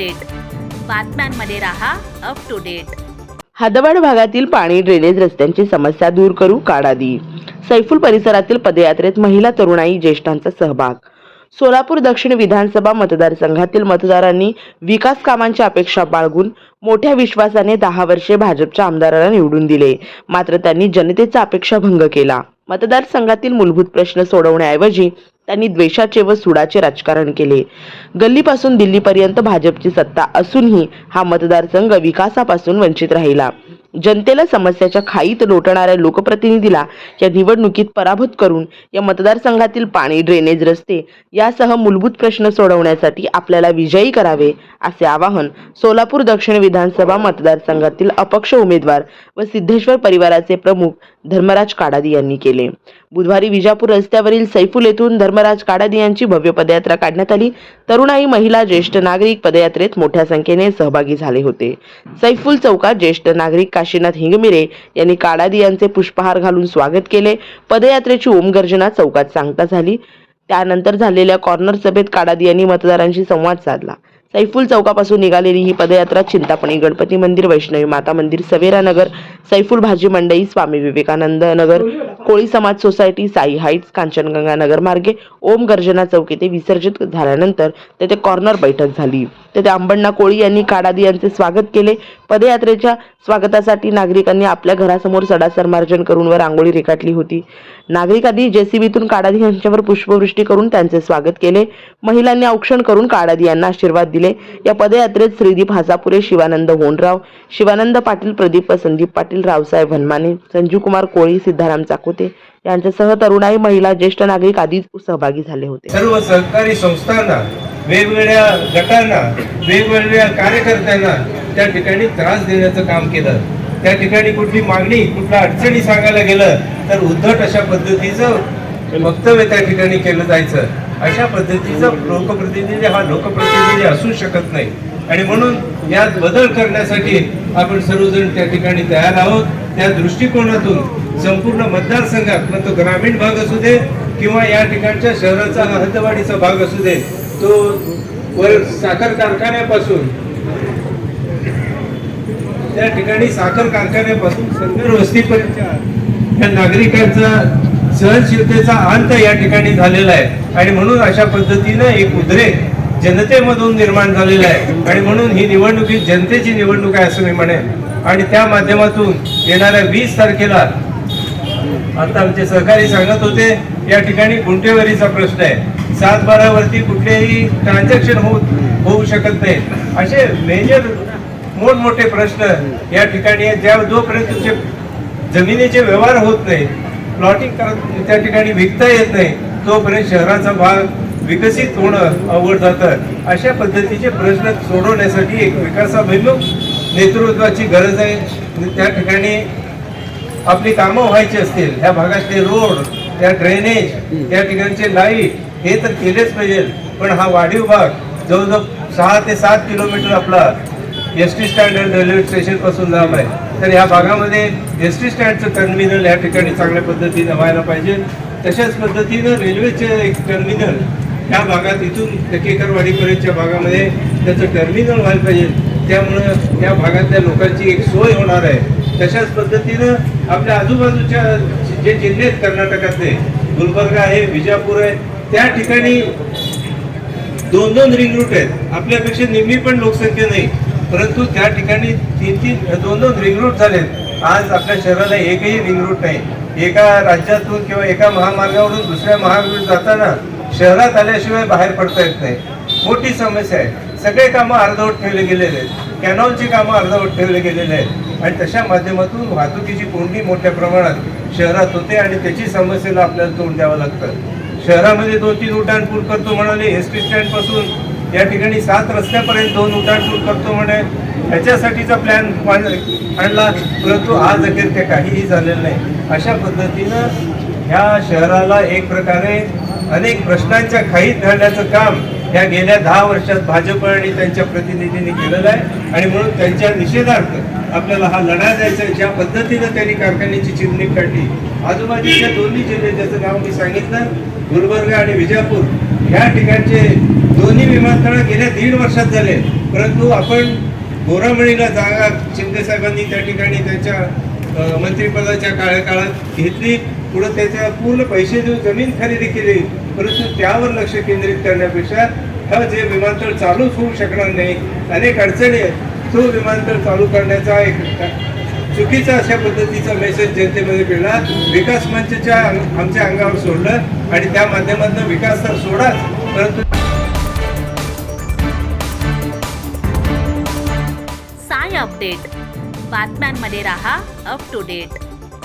Date बातम्यांमध्ये राहा up to date हदवाड भागातील पाणी ड्रेनेज रस्त्यांची समस्या दूर करू काढादी सैफुल परिसरातील पदयात्रेत महिला तरुणाई ज्येष्ठांचा सहभाग. सोलापूर दक्षिण विधानसभा मतदारसंघातील मतदारांनी विकास कामांची अपेक्षा बाळगून मोठ्या विश्वासाने दहा वर्षे भाजपच्या आमदाराला निवडून दिले. मात्र त्यांनी जनतेचा अपेक्षा भंग केला. मतदारसंघातील मूलभूत प्रश्न सोडवण्याऐवजी त्यांनी द्वेषाचे व सुडाचे राजकारण केले. गल्लीपासून दिल्लीपर्यंत भाजपची सत्ता असूनही हा मतदारसंघ विकासापासून वंचित राहिला. जनतेला समस्याच्या खाईत लोटणाऱ्या लोकप्रतिनिधीला या निवडणुकीत पराभूत करून या मतदारसंघातील पाणी ड्रेनेज रस्ते यासह मूलभूत प्रश्न सोडवण्यासाठी आपल्याला विजयी करावे असे आवाहन सोलापूर दक्षिण विधानसभा मतदारसंघातील अपक्ष उमेदवार व सिद्धेश्वर परिवाराचे प्रमुख धर्मराज काडादी यांनी केले. बुधवारी विजापूर रस्त्यावरील सैफुल येथून धर्मराज काडादी यांची भव्य पदयात्रा काढण्यात आली. तरुणाई महिला ज्येष्ठ नागरिक पदयात्रेत मोठ्या संख्येने सहभागी झाले होते. सैफुल चौकात ज्येष्ठ नागरिक काशीनाथ हिंगमिरे यांनी काडादी यांचे पुष्पहार घालून स्वागत केले. पदयात्रेची ओमगर्जना चौकात सांगता झाली. त्यानंतर झालेल्या कॉर्नर सभेत काडादी यांनी मतदारांशी संवाद साधला. सैफुल चौकापासून निघालेली ही पदयात्रा चिंतामणी गणपती मंदिर वैष्णवी माता मंदिर सवेरा नगर सैफुल भाजी मंडई स्वामी विवेकानंद नगर कोळी समाज सोसायटी साई हाईट्स कांचनगंगा नगर मार्गे ओम गर्जना चौक येथे विसर्जित झाल्यानंतर तेथे कॉर्नर बैठक झाली. तेथे अंबण्णा कोळी यांनी काडादी यांचे स्वागत केले. पदयात्रेच्या स्वागतासाठी नागरिकांनी आपल्या घरासमोर सडासर मार्जन करून व रांगोळी रेखाटली होती. नागरिकांनी जेसीबीतून काडादी यांच्यावर पुष्पवृष्टी करून त्यांचे स्वागत केले. महिलांनी औक्षण करून काडादी यांना आशीर्वाद दिले. या पदयात्रेत श्रीदीप हासापुरे शिवानंद होनराव शिवानंद पाटील प्रदीप संदीप पाटील रावसाहेब हनमाने संजीव कुमार कोळी सिद्धाराम चाकोते यांच्यासह तरुणाई महिला ज्येष्ठ नागरिक आदी सहभागी झाले होते. सर्व सहकारी संस्थांना वेगवेगळ्या गटांना वेगवेगळ्या कार्यकर्त्यांना त्या ठिकाणी त्रास देण्याचं काम केलं. त्या ठिकाणी कुठली मागणी कुठल्या अडचणी सांगायला गेलं तर उद्धट अशा पद्धतीचं वक्तव्य त्या ठिकाणी केलं जायचं. अशा पद्धतीचा लोकप्रतिनिधी हा लोकप्रतिनिधी असू शकत नाही. आणि म्हणून यात बदल करण्यासाठी आपण सर्वजण त्या ठिकाणी तयार आहोत. त्या दृष्टिकोनातून संपूर्ण मतदारसंघात मग तो ग्रामीण भाग असू दे किंवा या ठिकाणच्या शहराचा हद्दवाडीचा भाग असू दे तो वर साखर कारखान्यापासून त्या ठिकाणी साखर कारखान्यापासून संगर वस्तीपर्यंतच्या या नागरिकांचा सहनशीलतेचा अंत या ठिकाणी झालेला आहे. आणि म्हणून अशा पद्धतीनं एक उद्रेक जनतेमधून निर्माण झालेला आहे. आणि म्हणून ही निवडणूक ही जनतेची निवडणूक आहे असं मी म्हणेन. आणि त्या माध्यमातून येणाऱ्या वीस तारखेला आता आमचे सहकारी सांगत होते या ठिकाणी गुंठेवारीचा प्रश्न आहे. सात बारा वरती कुठलेही ट्रान्झॅक्शन होत होऊ शकत नाही. असे मेजर मोठमोठे प्रश्न या ठिकाणी आहेत. ज्या जोपर्यंत तुमचे जमिनीचे व्यवहार होत नाही प्लॉटिंग करत त्या ठिकाणी विकता येत नाही तोपर्यंत शहराचा भाग विकसित होणं अवघड जातं. अशा पद्धतीचे प्रश्न सोडवण्यासाठी एक विकासाभिमुख नेतृत्वाची गरज आहे. त्या ठिकाणी आपली कामं व्हायची असतील. ह्या भागातले रोड त्या ड्रेनेज त्या ठिकाणचे लाइट हे तर केलेच पाहिजे. पण हा वाढीव भाग जवळजवळ सहा ते सात किलोमीटर आपला एस टी स्टँड रेल्वे स्टेशनपासून लांब आहे. तर या भागामध्ये एस टी स्टँडचं टर्मिनल या ठिकाणी चांगल्या पद्धतीनं व्हायला पाहिजे. तशाच पद्धतीनं रेल्वेचे एक टर्मिनल ह्या भागात इथून टकेकरवाडीपर्यंतच्या भागामध्ये त्याचं टर्मिनल व्हायला पाहिजे. त्यामुळं या भागातल्या लोकांची एक सोय होणार आहे. तशाच पद्धतीनं आपल्या आजूबाजूच्या जे जिल्हे आहेत कर्नाटकातले गुलबर्गा आहे विजापूर आहे त्या ठिकाणी दोन दोन रिंग रूट आहेत. आपल्यापेक्षा निम्मी पण लोकसंख्या नाही परंतु त्या ठिकाणी तीन तीन दोन दोन रिंग रूट झालेत. आज आपल्या शहराला एकही रिंग रूट नाही. एका राज्यातून किंवा एका महामार्गावरून दुसऱ्या महामार्गावर जाताना शहरात आल्याशिवाय बाहेर पडता येत नाही. मोठी समस्या आहे. सगळे कामं अर्धवट ठेवले गेलेले आहेत. कॅनॉलची कामं अर्धवट ठेवले गेलेले आहेत. आणि तशा माध्यमातून वाहतुकीची कोंडी मोठ्या प्रमाणात शहरात होते आणि त्याची समस्येला आपल्याला तोंड द्यावं लागतं. शहरामध्ये दोन तीन उड्डाणपूल करतो म्हणाले एस टी स्टँडपासून या ठिकाणी सात रस्त्यापर्यंत दोन उड्डाणपूल करतो म्हणे. ह्याच्यासाठीचा प्लॅन आणला परंतु आज अखेर ते काहीही झालेलं नाही. अशा पद्धतीनं ह्या शहराला एक प्रकारे अनेक प्रश्नांच्या खाईत घालण्याचं काम ह्या गेल्या दहा वर्षात भाजप आणि त्यांच्या प्रतिनिधींनी केलेलं आहे. आणि म्हणून त्यांच्या निषेधार्थ आपल्याला हा लढा द्यायचा आहे. ज्या पद्धतीनं त्यांनी कारखान्याची चिमणी काढली आजूबाजूच्या दोन्ही जिल्हे ज्याचं नाव मी सांगितलं गुलबर्गा आणि विजापूर ह्या ठिकाणचे दोन्ही विमानतळ गेल्या दीड वर्षात झाले. परंतु आपण गोरामणीला जागा शिंदे साहेबांनी त्या ठिकाणी त्यांच्या मंत्रिपदाच्या काळ्या काळात घेतली. पुढे त्याच्या पूर्ण पैसे देऊन जमीन खरेदी केली. परंतु त्यावर लक्ष केंद्रित करण्यापेक्षा हा जे विमानतळ चालूच होऊ शकणार नाही अनेक अडचणी आहेत तो विमानतळ चालू करण्याचा एक चुकीचा अशा पद्धतीचा मेसेज जनतेमध्ये मिळला. विकास मंचच्या आमच्या अंगावर सोडलं आणि त्या माध्यमातून विकास तर सोडाच परंतु साय अपडेट. बातम्यांमध्ये राहा अप टू डेट